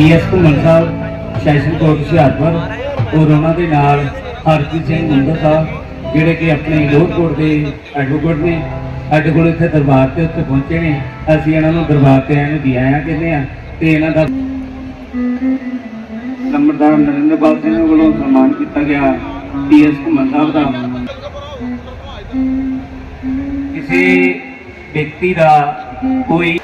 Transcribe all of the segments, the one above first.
DS ਘੁੰਮਣ ਸਾਹਿਬ session court Hoshiarpur ਔਰ ਉਹਨਾਂ ਦੇ ਨਾਲ ਹਰਪ੍ਰੀਤ ਸਿੰਘ ਮੁੰਡਾ ਸਾਹਿਬ, ਜਿਹੜੇ ਕਿ ਆਪਣੇ ਲੋਧ ਦੇ ਐਡਵੋਕੇਟ ਨੇ, ਸਾਡੇ ਕੋਲ ਇੱਥੇ ਦਰਬਾਰ ਤੇ ਉੱਤੇ ਪਹੁੰਚੇ ਨੇ। ਅਸੀਂ ਇਹਨਾਂ ਨੂੰ ਦਰਬਾਰ ਤੇ ਆਏ ਨੂੰ ਦੀ ਆਇਆਂ ਕਹਿੰਦੇ ਆ ਤੇ ਇਹਨਾਂ ਦਾ ਨੰਬਰਦਾਰ ਨਰਿੰਦਰਪਾਲ ਸਿੰਘ ਵੱਲੋਂ ਸਨਮਾਨ ਕੀਤਾ ਗਿਆ ਡੀਐਸ ਘੁੰਮਣ ਸਾਹਿਬ ਦਾ। ਕਿਸੇ ਵਿਅਕਤੀ ਦਾ ਕੋਈ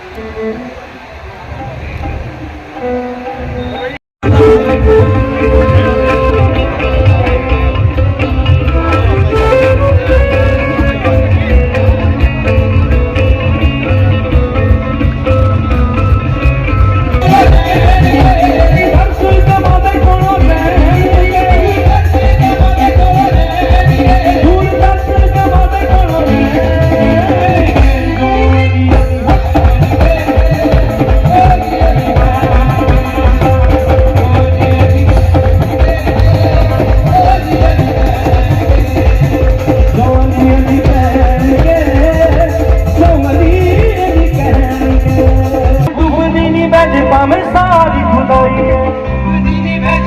ਬੈਠ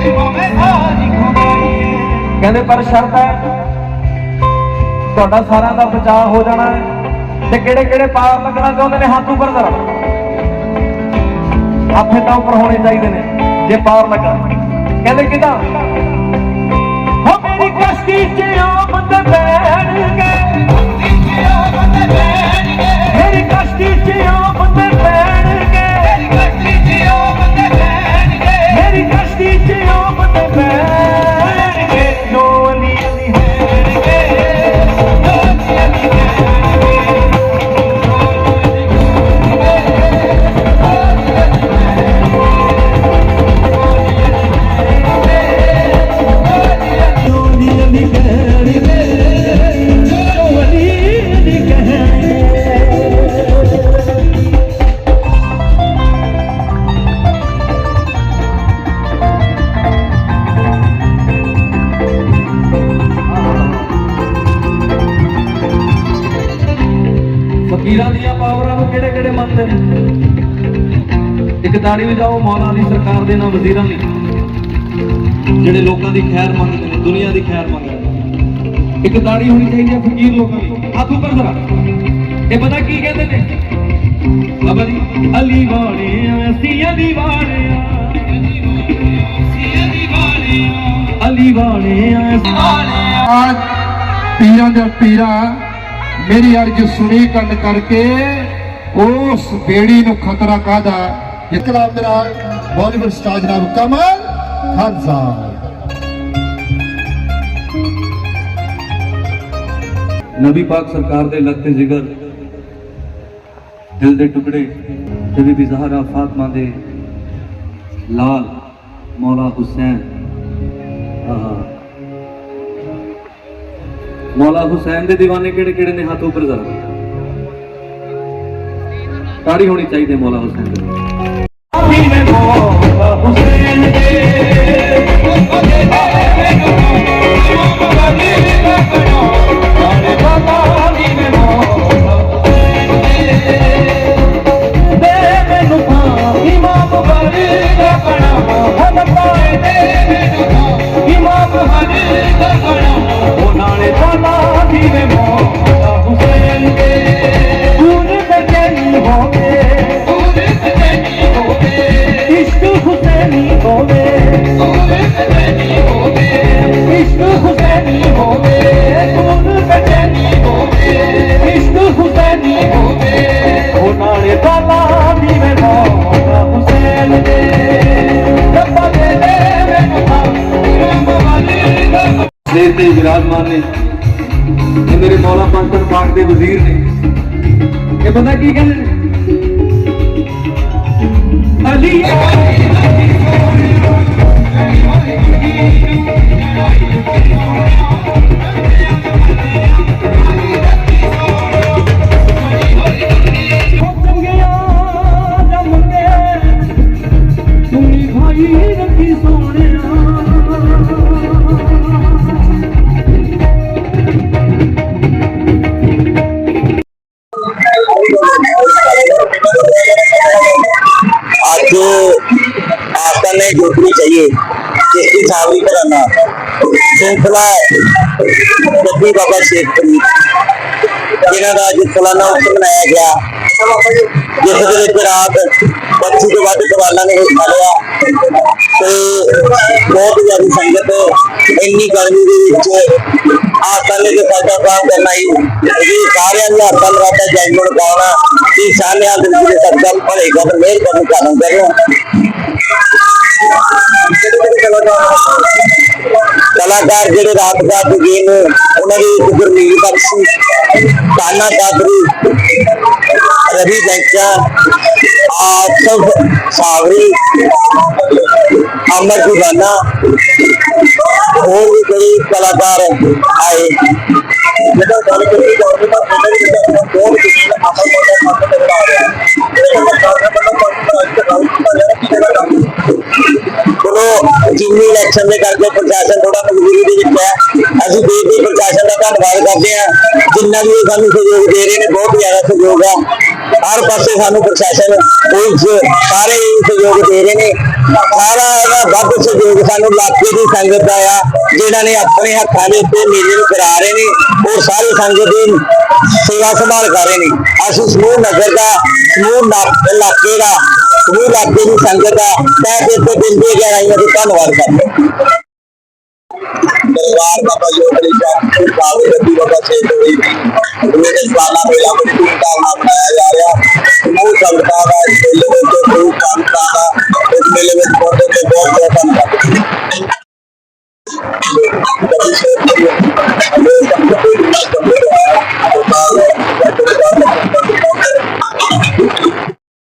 ਪਾਵੇਂ ਸਾਰੀ ਖੁਦਾਈ ਕਹਿੰਦੇ, ਪਰ ਸ਼ਰਤ ਹੈ, ਤੁਹਾਡਾ ਸਾਰਿਆਂ ਦਾ ਬਚਾਅ ਹੋ ਜਾਣਾ ਹੈ ਤੇ ਕਿਹੜੇ ਕਿਹੜੇ ਪਾਪ ਲੱਗਣਾ ਚਾਹੁੰਦੇ ਨੇ, ਹੱਥ ਉੱਪਰ ਜ਼ਰਾ। ਹੱਥ ਤਾਂ ਉੱਪਰ ਹੋਣੇ ਚਾਹੀਦੇ ਨੇ, ਜੇ ਪਾਰ ਲੱਗਣ ਕਹਿੰਦੇ, ਕਿਦਾਂ? ਹੋ ਮੇਰੀ ਕਸ਼ਤੀ 'ਚ ਉਹ ਬੰਦੇ ਬੈਣਗੇ ਮੇਰੀ ਕਸ਼ਤੀ 'ਚ ਉਹ ਫਕੀਰਾਂ ਦੀਆਂ ਪਾਵਰਾਂ ਨੂੰ ਕਿਹੜੇ ਕਿਹੜੇ ਮੰਨਦੇ ਨੇ? ਇੱਕ ਦਾੜੀ ਵਜਾਓ ਮੌਲਾ ਦੀ ਸਰਕਾਰ ਦੇ ਨਾਲ, ਵਜ਼ੀਰਾਂ ਲਈ। ਜਿਹੜੇ ਲੋਕਾਂ ਦੀ ਖੈਰ ਮੰਗਦੇ ਨੇ, ਦੁਨੀਆ ਦੀ ਖੈਰ ਮੰਗਦੇ ਨੇ। ਇੱਕ ਦਾੜੀ ਹੋਣੀ ਚਾਹੀਦੀ ਹੈ ਫਕੀਰ ਲੋਕਾਂ ਲਈ ਹੱਥ ਉੱਪਰ ਜ਼ਰਾ। ਇਹ ਪਤਾ ਕੀ ਕਹਿੰਦੇ ਨੇ? ਬਾਬਾ ਜੀ, ਅਲੀ ਵਾਲੇ ਅਸੀਂ ਅਲੀ ਵਾਲੇ ਅਲੀ ਵਾਲੇ ਅਸੀਂ आज ਪੀਰਾਂ ਦੇ ਪੀਰਾ ਮੇਰੀ ਅਰਜ ਸੁਣੀ ਕੰਨ ਕਰਕੇ ਉਸ ਬੇੜੀ ਨੂੰ ਖਤਰਾ ਕਾਦਾ ਇਕਲਾਬ ਦੇ ਬਾਲੀਵੁੱਡ ਸਟਾਰ ਜਨਾਬ ਕਮਲ ਖਾਨ ਸਾਹਿਬ ਨਬੀ ਪਾਕ ਸਰਕਾਰ ਦੇ ਲਗਤੇ ਜਿਗਰ, ਦਿਲ ਦੇ ਟੁਕੜੇ ਤੇ ਬੀਬੀ ਜ਼ਹਰਾ ਫਾਤਮਾ ਦੇ ਲਾਲ ਮੌਲਾ ਹੁਸੈਨ, ਆਹਾ। ਮੌਲਾ ਹੁਸੈਨ ਦੇ دیਵਾਨੇ ਕਿਹੜੇ ਕਿਹੜੇ ਨੇ? ਹੱਥ ਉੱਪਰ ਜ਼ਰਾ। ਤਾੜੀ ਹੋਣੀ ਚਾਹੀਦੀ ਹੈ ਮੌਲਾ ਹੁਸੈਨ ਮੌਲਾ ਹੁਸੈਨ ਦੇ ਤੇ ਵਿਰਾਜਮਾਨ ਨੇ, ਇਹ ਮੇਰੇ ਮੌਲਾ ਪੰਥਨ ਪਾਕ ਦੇ ਵਜ਼ੀਰ ਨੇ। ਇਹ ਬੰਦਾ ਕੀ ਕਹਿੰਦੇ ਨੇ? जो आस्था में जोड़नी चाहिए जिसकी सावरी कराना श्रृंखला बद्दी बाबा शेख फरीद जिन्हों का अज सालाना उत्सव मनाया गया जिस रात पच्ची तो वह सवालों ने हिस्सा लिया तो बहुत ज्यादा संगत इन्नी गर्मी ਇੰਨੀ ਗਰਮੀ ਦੇ ਵਿੱਚ ਆਸਾਂ ਦੇ ਸਾਡਾ ਕੰਮ ਕਰਨਾ ਹੀ ਜੀ ਸਾਰਿਆਂ ਨੂੰ ਹੱਥਾਂ ਲਵਾਤਾ ਜੈ ਗੁਣ ਗਾਉਣਾ ਕਿ ਸਾਰਿਆਂ ਦੇ ਵਿੱਚ ਸਦਾ ਭਲੇ ਕਰ ਮਿਹਰ ਕਰਨ ਕਰਨ ਕਰਨਾ ਕਲਾਕਾਰ ਜਿਹੜੇ ਰਾਤ ਦਾ ਗਏ ਨੇ ਉਹਨਾਂ ਦੀ ਇੱਕ ਗੁਰਮੀਤ ਬਖਸ਼ੀ ਕਾਨਾ ਕਾਦਰੀ ਰਵੀ ਬੈਂਕਾ ਆਸਫ ਸਾਵਰੀ ਅਮਰ ਦੀਵਾਨਾ ਹੋਰ ਵੀ ਕਈ ਕਲਾਕਾਰ ਆਏ ਜਦੋਂ ਗੱਲ ਕਰੀ ਜਾਵੇ ਤਾਂ ਉਹਨਾਂ ਦੀ ਜਿਹੜਾ ਬਹੁਤ ਕਿਸੇ ਦਾ ਅਮਲ ਹੋਇਆ ਮਤ ਤੇ ਆ ਰਿਹਾ ਇਹ ਸਰਕਾਰ ਨੇ ਮਤਲਬ ਚਲੋ ਜਿੰਨੀ ਇਲੈਕਸ਼ਨ ਦੇ ਕਰਕੇ ਪ੍ਰਸ਼ਾਸਨ ਥੋੜਾ ਮਜਬੂਰੀ ਦੇ ਵਿੱਚ ਹੈ ਅਸੀਂ ਦੇਸ਼ ਦੇ ਪ੍ਰਸ਼ਾਸਨ ਦਾ ਧੰਨਵਾਦ ਕਰਦੇ ਹਾਂ ਜਿੰਨਾ ਵੀ ਇਹ ਸਾਨੂੰ ਸਹਿਯੋਗ ਦੇ ਰਹੇ ਨੇ ਬਹੁਤ ਜ਼ਿਆਦਾ ਸਹਿਯੋਗ ਆ ਹਰ ਪਾਸੇ ਸਾਨੂੰ ਪ੍ਰਸ਼ਾਸਨ ਪੁਲਿਸ ਸਾਰੇ ਸਹਿਯੋਗ ਦੇ ਰਹੇ ਨੇ। ਸਾਰਾ ਇਹਦਾ ਵੱਧ ਸਹਿਯੋਗ ਸਾਨੂੰ ਇਲਾਕੇ ਦੀ ਸੰਗਤ ਦਾ ਆ ਜਿਹੜਾ ਨੇ ਆਪਣੇ ਹੱਥਾਂ ਦੇ ਉੱਤੇ ਮੇਲੇ ਨੂੰ ਕਰਾ ਰਹੇ ਨੇ ਉਹ ਸਾਰੀ ਸੰਗਤ ਦੀ ਸੇਵਾ ਸੰਭਾਲ ਕਰ ਰਹੇ ਨੇ। ਅਸੀਂ ਸਮੂਹ ਨਗਰ ਦਾ, ਸਮੂਹ ਇਲਾਕੇ ਦਾ, ਸਮੂਹ ਇਲਾਕੇ ਦੀ ਸੰਗਤ ਦਾ ਤਹਿ ਦਿਲ ਤੋਂ ਦਿਲ ਦੀ ਗਹਿਰਾਈਆਂ ਤੋਂ ਧੰਨਵਾਦ ਕਰਦੇ परिवार का सहयोग परिवार के बाबा चेत हुई मेरे साला को या कुछ उनका नाम बनाया जा रहा मूल संस्था का इस मेले में जो प्रमुख संस्था का इस मेले में पौधे के बहुत बड़ा काम करते हैं